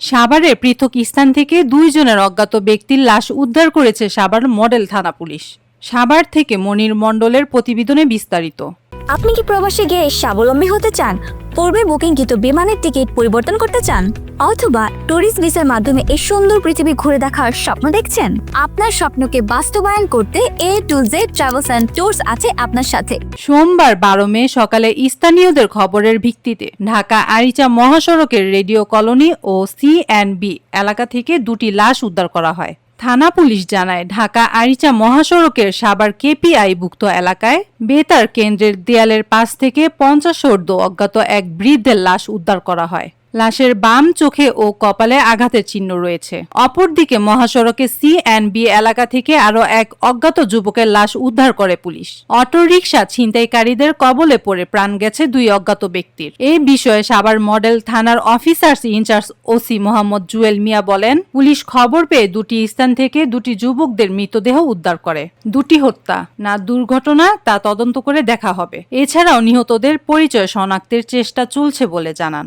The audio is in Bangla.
সাভারে পৃথক স্থান থেকে দুইজনের অজ্ঞাত ব্যক্তির লাশ উদ্ধার করেছে সাভার মডেল থানা পুলিশ। সাভার থেকে মনির মণ্ডলের প্রতিবেদনে বিস্তারিত। আপনি কি প্রবাসে গিয়ে স্বাবলম্বী হতে চান? পূর্বে বুকিংকৃত বিমানের টিকিট পরিবর্তন করতে চান? অথবা ট্যুরিস্ট ভিসার মাধ্যমে এই সুন্দর পৃথিবী ঘুরে দেখার স্বপ্ন দেখছেন? আপনার স্বপ্নকে বাস্তবায়ন করতে A to Z travels and tours আছে আপনার সাথে। সোমবার বারো মে সকালে স্থানীয়দের খবরের ভিত্তিতে ঢাকা আরিচা মহাসড়কের রেডিও কলোনি ও সিএনবি এলাকা থেকে দুটি লাশ উদ্ধার করা হয়। থানা পুলিশ জানায়, ঢাকা আরিচা মহাসড়কের সাবার কেপিআই ভুক্ত এলাকায় বেতার কেন্দ্রের দেয়ালের পাশ থেকে পঞ্চাশ অজ্ঞাত এক বৃদ্ধের লাশ উদ্ধার করা হয়। লাশের বাম চোখে ও কপালে আঘাতের চিহ্ন রয়েছে। অপরদিকে মহাসড়কে সিএনবি এলাকা থেকে আরও এক অজ্ঞাত যুবকের লাশ উদ্ধার করে পুলিশ। অটোরিকশা ছিনতাইকারীদের কবলে পড়ে প্রাণ গেছে দুই অজ্ঞাত ব্যক্তির। এই বিষয়ে সাভার মডেল থানার officers in charge OC Mohammad Jewel Mia বলেন, পুলিশ খবর পেয়ে দুটি স্থান থেকে দুটি যুবকদের মৃতদেহ উদ্ধার করে। দুটি হত্যা, না দুর্ঘটনা, তা তদন্ত করে দেখা হবে। এছাড়াও নিহতদের পরিচয় শনাক্তের চেষ্টা চলছে বলে জানান।